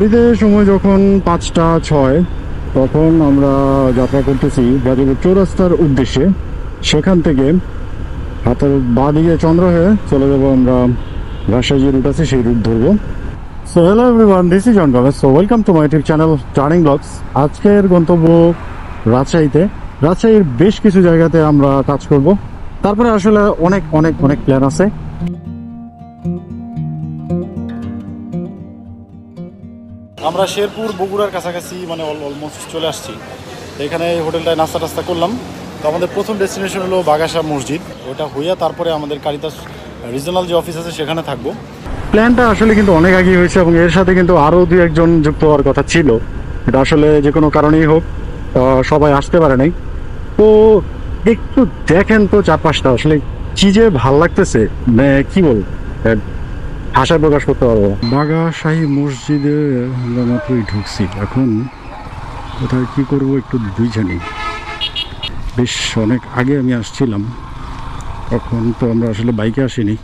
ঘড়িতে সময় যখন পাঁচটা ছয়, তখন আমরা যাত্রা করতেছি গাজীপুর চৌরাস্তার উদ্দেশ্যে। সেখান থেকে হাতের বাঁ দিকে চন্দ্র হয়ে চলে যাব আমরা রাজশাহী যে রুট আছে সেই রুট ধরবো। So hello everyone this is John so welcome to my YouTube channel turning blogs আজকের গন্তব্য রাজশাহীতে। রাজশাহীর বেশ কিছু জায়গাতে আমরা কাজ করব। তারপরে আসলে অনেক অনেক অনেক প্ল্যান আছে। আমরা শেরপুর, বগুড়ার কাছাকাছি মানে অলমোস্ট চলে আসছি। এখানে হোটেলটায় নাস্তা টাস্তা করলাম। তো আমাদের প্রথম ডেস্টিনেশন হলো বাগাসা মসজিদ। ওটা হইয়া তারপরে আমাদের কারিতাস রিজনাল যে অফিস আছে, সেখানে থাকব। প্ল্যানটা আসলে কিন্তু অনেক আগেই হয়েছে এবং এর সাথে কিন্তু আরও দু একজন যুক্ত হওয়ার কথা ছিল। এটা আসলে যে কোনো কারণেই হোক সবাই আসতে পারে নাই। তো একটু দেখেন তো চারপাশটা, আসলে কি যে ভালো লাগতেছে মানে কি বল ভাষায় প্রকাশ করতে পারব। বাগাশাহী মসজিদে আমরা মাত্রই ঢুকছি। এখন কোথায় কি করব একটু বুঝে নিই বেশ অনেক আগে আমি আসছিলাম। তখন তো আমরা আসলে বাইকে আসিনি।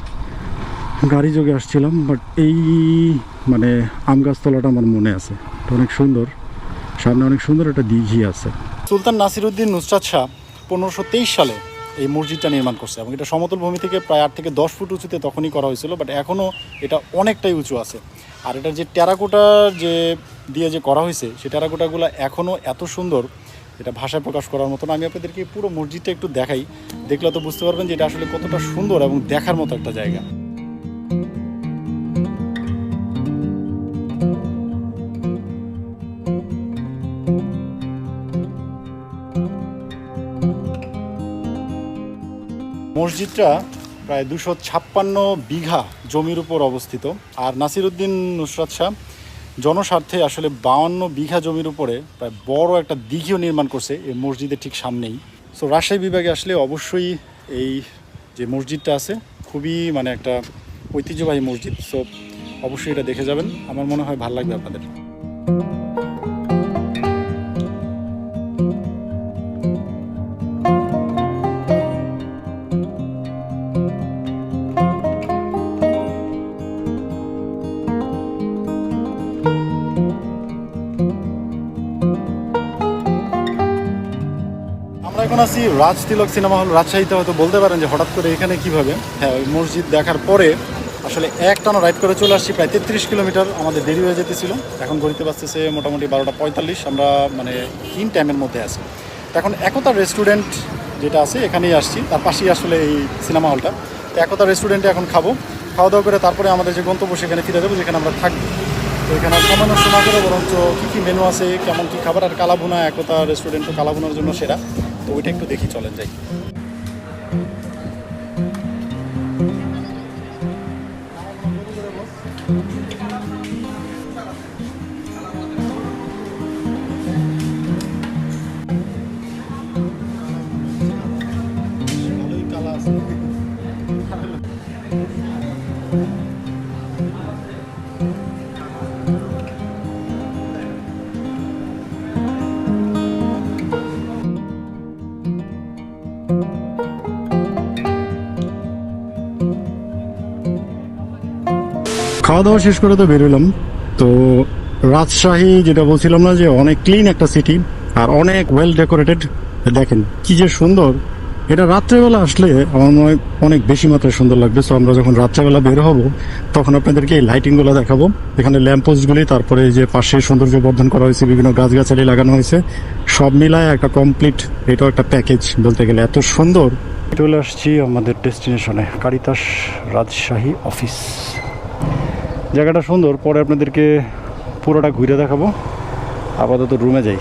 গাড়ি যোগে আসছিলাম বাট এই মানে আম গাছতলাটা আমার মনে আছে। অনেক সুন্দর। সামনে অনেক সুন্দর একটা দিঘি আছে। সুলতান নাসিরুদ্দিন নুসরাত শাহ পনেরোশো তেইশ সালে এই মসজিদটা নির্মাণ করছে এবং এটা সমতল ভূমি থেকে প্রায় আট থেকে দশ ফুট উঁচুতে তখনই করা হয়েছিল বাট এখনও এটা অনেকটাই উঁচু আছে। আর এটা যে টেরাকোটা যে দিয়ে যে করা হয়েছে সেই টেরাকোটাগুলো এখনও এত সুন্দর, এটা ভাষায় প্রকাশ করার মতন। আমি আপনাদেরকে পুরো মসজিদটা একটু দেখাই, দেখলে তো বুঝতে পারবেন যে এটা আসলে কতটা সুন্দর এবং দেখার মতো একটা জায়গা। মসজিদটা প্রায় দুশো ছাপ্পান্ন বিঘা জমির উপর অবস্থিত। আর নাসিরুদ্দিন নুসরাত শাহ জনস্বার্থে আসলে বাউন্ন বিঘা জমির উপরে প্রায় বড় একটা দিঘিও নির্মাণ করছে এই মসজিদের ঠিক সামনেই। সো রাজশাহী বিভাগে আসলে অবশ্যই এই যে মসজিদটা আছে, খুবই মানে একটা ঐতিহ্যবাহী মসজিদ। সো অবশ্যই এটা দেখে যাবেন। আমার মনে হয় ভালো লাগবে আপনাদের। এখন আছি রাজ তিলক সিনেমা হল রাজশাহীতে হয়তো বলতে পারেন যে হঠাৎ করে এখানে কীভাবে? হ্যাঁ ওই মসজিদ দেখার পরে আসলে একটানা রাইড করে চলে আসছি, প্রায় তেত্রিশ কিলোমিটার আমাদের দেরি হয়ে যেতেছিল। এখন ঘড়িতে বাজতেছে মোটামুটি বারোটা পঁয়তাল্লিশ, আমরা মানে তিন টাইমের মধ্যে আছি। এখন একতা রেস্টুরেন্ট যেটা আছে, এখানেই আসছি। তার পাশেই আসলে এই সিনেমা হলটা। তো একতা রেস্টুরেন্টে এখন খাব। খাওয়া দাওয়া করে তারপরে আমাদের যে গন্তব্য সেখানে ফিরে যাব, যেখানে আমরা থাকব। তো এখানে সময় করে বরঞ্চ কী কী মেনু আছে, কেমন কী খাবার, আর কালাভুনা, একতা রেস্টুরেন্ট কালাভুনার জন্য সেরা। তো ওইটা একটু দেখি, চলেন যাই। খাওয়া দাওয়া শেষ করে তো বেরোলাম তো রাজশাহী যেটা বলছিলাম না যে অনেক ক্লিন একটা সিটি আর অনেক ওয়েল ডেকোরেটেড দেখেন কি যে সুন্দর। এটা রাত্রেবেলা আসলে আমার মনে হয় অনেক বেশি মাত্রায় সুন্দর লাগবে। সো আমরা যখন রাত্রেবেলা বের হব, তখন আপনাদেরকে এই লাইটিংগুলো দেখাবো। এখানে ল্যাম্প পোস্টগুলি তারপরে যে পাশে সৌন্দর্য বর্ধন করা হয়েছে, বিভিন্ন গাছগাছালি লাগানো হয়েছে। সব মিলায় একটা কমপ্লিট এটাও একটা প্যাকেজ বলতে গেলে এত সুন্দর। চলে আসছি আমাদের ডেস্টিনেশনে কারিতাস রাজশাহী অফিস জায়গাটা সুন্দর, পরে আপনাদেরকে পুরোটা ঘুরে দেখাবো। আপাতত রুমে যাই।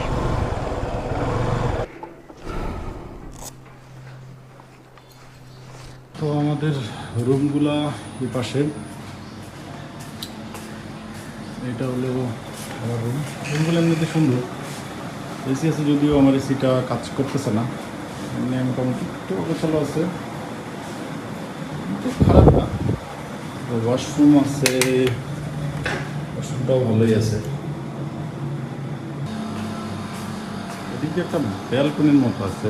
তো আমাদের রুমগুলা এই পাশে। এটা হলো আমার রুম রুমগুলো এমনিতে সুন্দর। এসি আছে যদিও আমার এসিটা কাজ করতেছে না। এমনি মোটামুটি একটু গোছালো আছে। খারাপ না। ওয়াশরুম আছে ওয়াশরুমটাও ভালোই আছে। এদিকে একটা ব্যালকনির মতো আছে।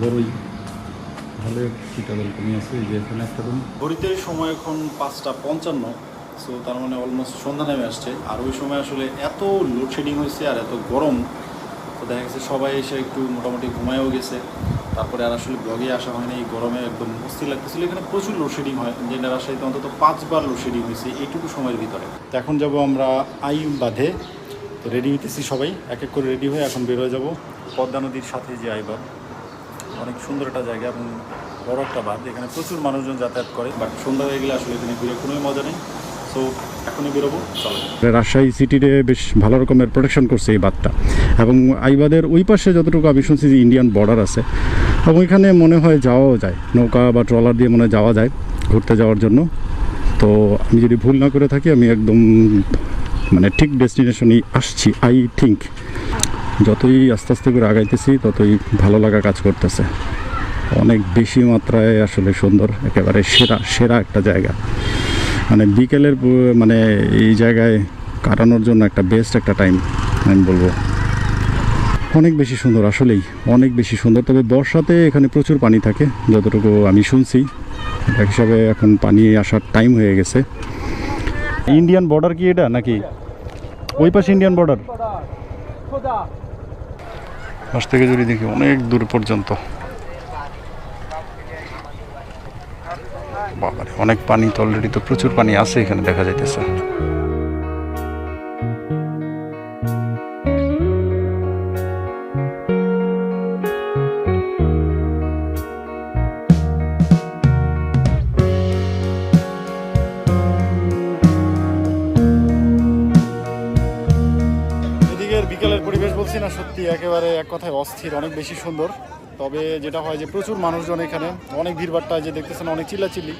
বড়ই ভালো একটা ব্যালকনি আছে যে এখানে একটা রুম ঘড়িতে সময় এখন পাঁচটা পঞ্চান্ন সো তার মানে অলমোস্ট সন্ধ্যা নেমে আসছে। আর ওই সময় আসলে এত লোডশেডিং হয়েছে আর এত গরম, তো দেখা গেছে সবাই এসে একটু মোটামুটি ঘুমায়ও গেছে। তারপরে আর আসলে ব্লগে আসা হয়নি, এই গরমে একদম অস্থির লাগতেছিল। এখানে প্রচুর লোডশেডিং হয় যেটা রাজশাহীতে অন্তত পাঁচবার লোডশেডিং হয়েছে এইটুকু সময়ের ভিতরে। তো এখন যাব আমরা আই বাঁধে তো রেডি হইতেছি সবাই, এক এক করে রেডি হয়ে এখন বের হয়ে যাব পদ্মা নদীর সাথে যে আইবাদ অনেক সুন্দর একটা জায়গা এবং বড় একটা বাঁধ, এখানে প্রচুর মানুষজন যাতায়াত করে বাট সন্ধ্যা হয়ে গেলে আসলে এখানে ঘুরে কোনোই মজা নেই। সো এখনই বেরোবো রাজশাহী সিটিতে বেশ ভালো রকমের প্রোটেকশন করছে এই বাঁধটা। এবং আইবাদের ওই পাশে যতটুকু আমি শুনছি যে ইন্ডিয়ান বর্ডার আছে এবং ওইখানে মনে হয় যাওয়াও যায়। নৌকা বা ট্রলার দিয়ে মনে যাওয়া যায় ঘুরতে যাওয়ার জন্য। তো আমি যদি ভুল না করে থাকি, আমি একদম মানে ঠিক ডেস্টিনেশনেই আসছি আই থিঙ্ক যতই আস্তে আস্তে করে আগাইতেছি, ততই ভালো লাগা কাজ করতেছে। অনেক বেশি মাত্রায় আসলে সুন্দর, একেবারে সেরা সেরা একটা জায়গা। মানে বিকেলের মানে এই জায়গায় কাটানোর জন্য একটা বেস্ট একটা টাইম আমি বলব। অনেক বেশি সুন্দর আসলেই, অনেক বেশি সুন্দর। তবে বর্ষাতে এখানে প্রচুর পানি থাকে, যতটুকু আমি শুনছি। এক হিসাবে এখন পানি আসার টাইম হয়ে গেছে। ইন্ডিয়ান বর্ডার কি এটা নাকি? ওই পাশে ইন্ডিয়ান বর্ডার পাশ থেকে যদি দেখি, অনেক দূর পর্যন্ত। বাবারে, অনেক পানি তো অলরেডি তো প্রচুর পানি আছে এখানে দেখা যাইতেছে। না সত্যি একেবারে এক কথায় অস্থির, অনেক বেশি সুন্দর। তবে যেটা হয় যে প্রচুর মানুষজন এখানে, অনেক ভিড়ভাট্টা যে দেখতেছেন, অনেক চিল্লাচিল্লি।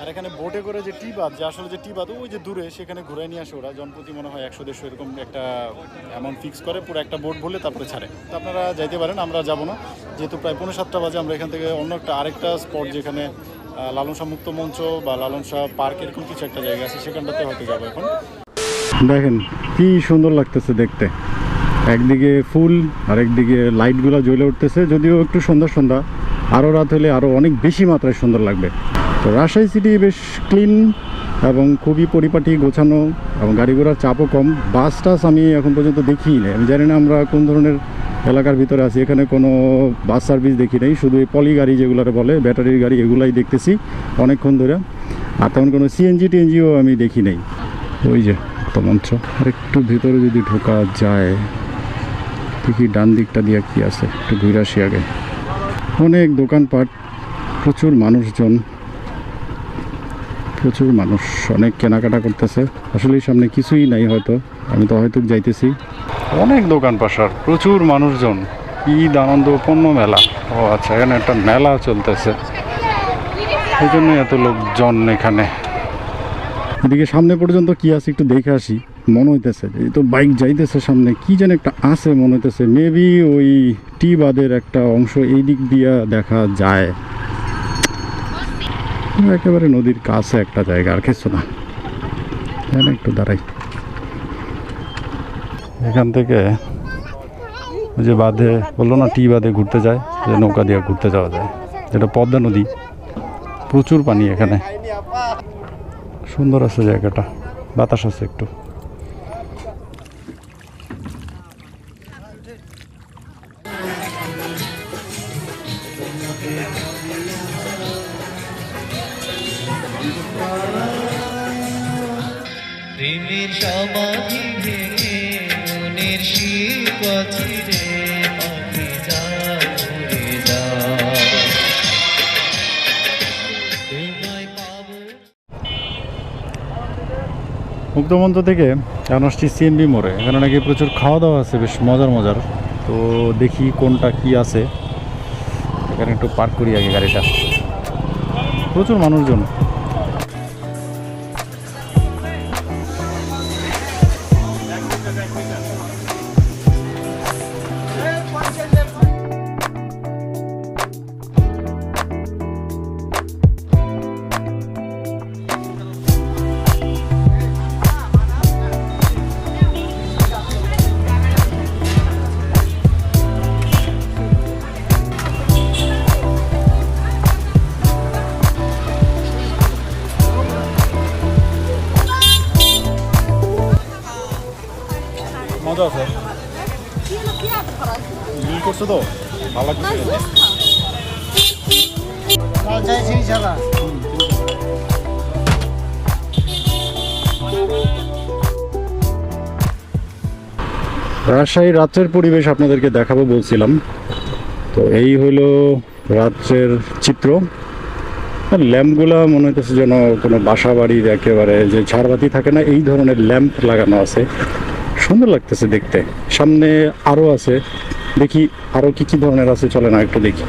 আর এখানে বোটে করে যে টি বাদ যে আসলে যে টি বাদ ওই যে দূরে সেখানে ঘুরে নিয়ে আসে ওরা। জনপ্রতি মনে হয় একশো, দেড়শো এরকম একটা অ্যামাউন্ট ফিক্স করে, পুরো একটা বোট বলে তারপরে ছাড়ে। তো আপনারা যাইতে পারেন, আমরা যাব না। যেহেতু প্রায় পনেরো সাতটা বাজে, আমরা এখান থেকে অন্য একটা আরেকটা স্পট যেখানে লালন শাহ মুক্ত মঞ্চ বা লালন শাহ পার্ক এরকম কিছু একটা জায়গা আছে, সেখানটাতে হয়তো যাব এখন। দেখেন, কি সুন্দর লাগতেছে দেখতে। একদিকে ফুল আর একদিকে লাইটগুলো জ্বলে উঠতেছে, যদিও একটু সন্ধ্যা সন্ধ্যা। আরও রাত হলে আরও অনেক বেশি মাত্রায় সুন্দর লাগবে। তো রাজশাহী সিটি বেশ ক্লিন এবং খুবই পরিপাটি, গোছানো এবং গাড়ি ঘোড়ার চাপও কম। বাস টাস আমি এখন পর্যন্ত দেখিই নাই। আমি জানি না আমরা কোন ধরনের এলাকার ভিতরে আছি। এখানে কোনো বাস সার্ভিস দেখি নাই। শুধু এই পলি গাড়ি যেগুলোর বলে ব্যাটারির গাড়ি এগুলাই দেখতেছি অনেকক্ষণ ধরে। আর তেমন কোনো সিএনজি টিএনজিও আমি দেখি নাই। ওই যে তো মঞ্চ। আর একটু ভিতরে যদি ঢোকা যায় দেখি ডান দিকটা দিয়ে কি আছে, একটু ঘুরে আসি আগে। অনেক দোকানপাট, প্রচুর মানুষজন, প্রচুর মানুষ, অনেক কেনাকাটা করতেছে। আসলে সামনে কিছুই নাই হয়তো, আমি তো হয়তো যাইতেছি। অনেক দোকান পাশার প্রচুর মানুষজন। ঈদ, আনন্দ, পণ্য মেলা। ও আচ্ছা এখানে একটা মেলা চলতেছে। এই জন্য এত লোকজন এখানে। এদিকে সামনে পর্যন্ত কি আছে একটু দেখে আসি। মনে হইতেছে এই তো বাইক যাইতেছে সামনে, কি যেন একটা আছে মনে হইতেছে। মেবি ওই টি বাদের একটা অংশ এই দিক দিয়া দেখা যায়। একেবারে নদীর কাছে একটা জায়গা, আর কিছু না। একটু দাঁড়াই। এখান থেকে ওই যে বাঁধে, বলল না টি বাঁধে ঘুরতে যায় যে নৌকা দিয়ে ঘুরতে যাওয়া যায়। এটা পদ্মা নদী। প্রচুর পানি এখানে। সুন্দর আছে জায়গাটা। বাতাস আছে একটু। মুক্তমঞ্চ থেকে আসছি সিএনবি মোড়ে। এখানে নাকি প্রচুর খাওয়া দাওয়া আছে, বেশ মজার মজার। তো দেখি কোনটা কি আছে। এখানে একটু পার্ক করি আগে গাড়িটা। প্রচুর মানুষজন। মজা আছে। করছ তো? ভালো রাজশাহী রাত্রের পরিবেশ আপনাদেরকে দেখাবো বলছিলাম। তো এই হলো রাত্রের চিত্র। আর ল্যাম্পগুলা মনে হচ্ছে যেন কোনো বাসা বাড়ির একেবারে যে ঝাড়বাতি থাকে না এই ধরনের ল্যাম্প লাগানো আছে। সুন্দর লাগতেছে দেখতে। সামনে আরও আছে। দেখি আরও কি কি ধরনের আছে চলে না একটু দেখি।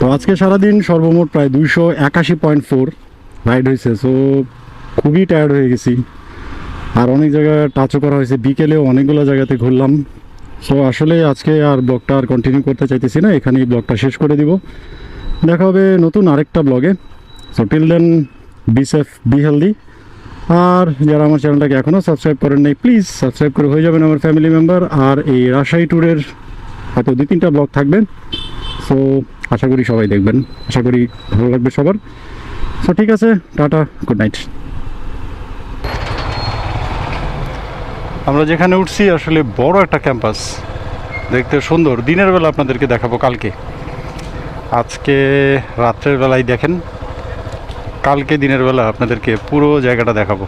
তো আজকে সারাদিন সর্বমোট প্রায় দুইশো একাশি পয়েন্ট ফোর রাইড হয়েছে। সো খুবই টায়ার্ড হয়ে গেছি। আর অনেক জায়গায় টাচও করা হয়েছে। বিকেলেও অনেকগুলো জায়গাতে ঘুরলাম। সো আসলে আজকে আর ব্লগটা আর কন্টিনিউ করতে চাইতেছি না, এখানেই ব্লগটা শেষ করে দিব। দেখা হবে নতুন আরেকটা ব্লগে। So till then be safe be healthy আর যারা আমার চ্যানেলটাকে এখনও সাবস্ক্রাইব করেন নাই প্লিজ সাবস্ক্রাইব করে হয়ে যাবেন আমার ফ্যামিলি মেম্বার আর এই রাজশাহী ট্যুরের হয়তো দুই তিনটা ব্লগ থাকবেন সো আশা করি সবাই দেখবেন। আশা করি ভালো লাগবে সবার। সো ঠিক আছে, টাটা গুড নাইট আমরা যেখানে উঠছি, আসলে বড় একটা ক্যাম্পাস। দেখতে সুন্দর। দিনের বেলা আপনাদেরকে দেখাবো কালকে। আজকে রাত্রের বেলায় দেখেন, কালকে দিনের বেলা আপনাদেরকে পুরো জায়গাটা দেখাবো।